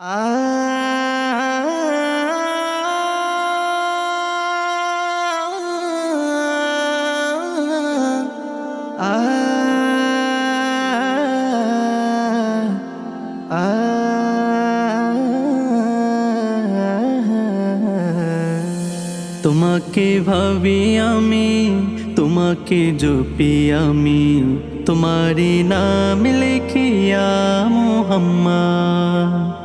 তোমাকে ভাবি আমি তোমাকে জপি আমি তোমারি নাম লিখিয়া মোহাম্মদ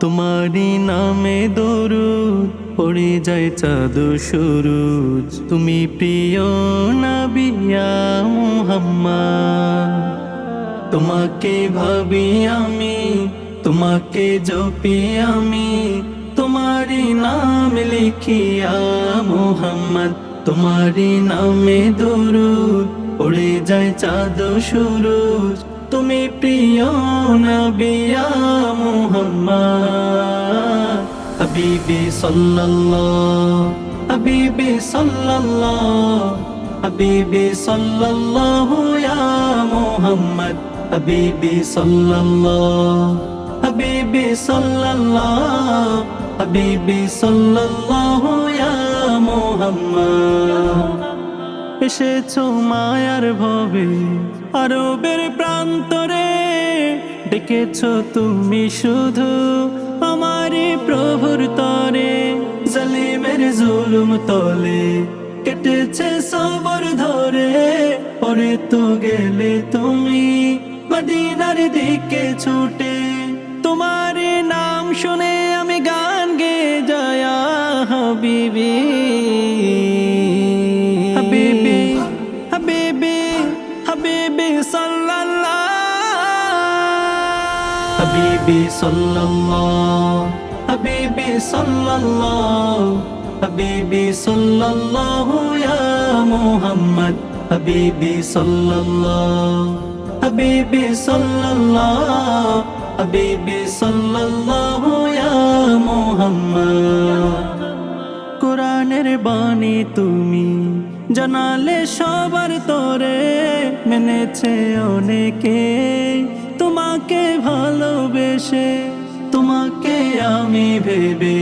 তোমারি নামে দরুদ, পড়ে যায় চাঁদ সুরুজ। তুমি প্রিয় নবিয়া মোহাম্মদ। তোমাকে ভাবি আমি, তোমাকে জপি আমি তোমারি নাম লিখিয়া মোহাম্মদ। তোমারি নামে দরুদ, পড়ে যায় চাঁদ সুরুজ। তুমি প্রিয় নবিয়া মোহাম্মদ। হাবিবি সাল্লাল্লাহ হাবিবি সাল্লাল্লাহ, হাবিবি সাল্লাল্লাহু ইয়া মুহাম্মদ। হাবিবি সাল্লাল্লাহ হাবিবি সাল্লাল্লাহ, হাবিবি সাল্লাল্লাহু ইয়া মুহাম্মদ। এসেছ মায়ার ভবে, আরবের প্রান্তরে। ডেকেছো তুমি শুধু আমারই প্রভুর তরে। জালিমের জুলুম তলে কেটেছে সবর ধরে। পরে তো গেলে তুমি মদিনার দিকে ছুটে। তোমার নাম শুনে আমি গান গে হাবিবি হাবিবি। হাবিবি সাল্লাল্লাহ হাবিবি সাল্লাল্লাহ হাবিবি সাল্লাল্লাহ হাবিবি সাল্লাল্লাহু ইয়া মুহাম্মদ হাবিবি সাল্লাল্লাহ হাবিবি সাল্লাল্লাহ হাবিবি সাল্লাল্লাহু ইয়া মুহাম্মদ কোরআনের বাণী তুমি জানালে সবার তোরে মেনেছে অনেকে। তোমাকে ভালোবেসে, তোমাকে আমি ভেবে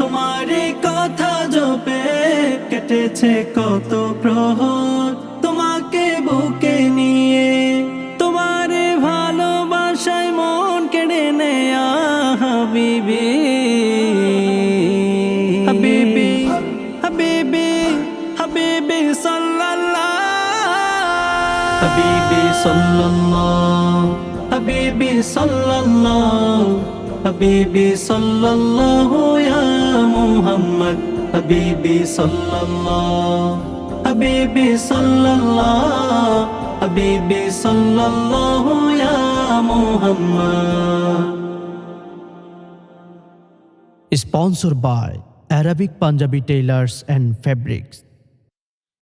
তোমার কথা জপে কেটেছে কত প্রহর। তোমাকে বুকে নিয়ে, তোমার ভালোবাসায় মন কেড়ে নেয়া হাবিবি। হাবিবি সাল্লাল্লাহ। হাবিবি সাল্লাল্লাহ। হাবিবি সাল্লাল্লাহ। হাবিবি সাল্লাল্লাহু ইয়া মুহাম্মদ। হাবিবি সাল্লাল্লাহ। হাবিবি সাল্লাল্লাহ। হাবিবি সাল্লাল্লাহু ইয়া Muhammad. Sponsored by Arabic Punjabi Tailors and Fabrics.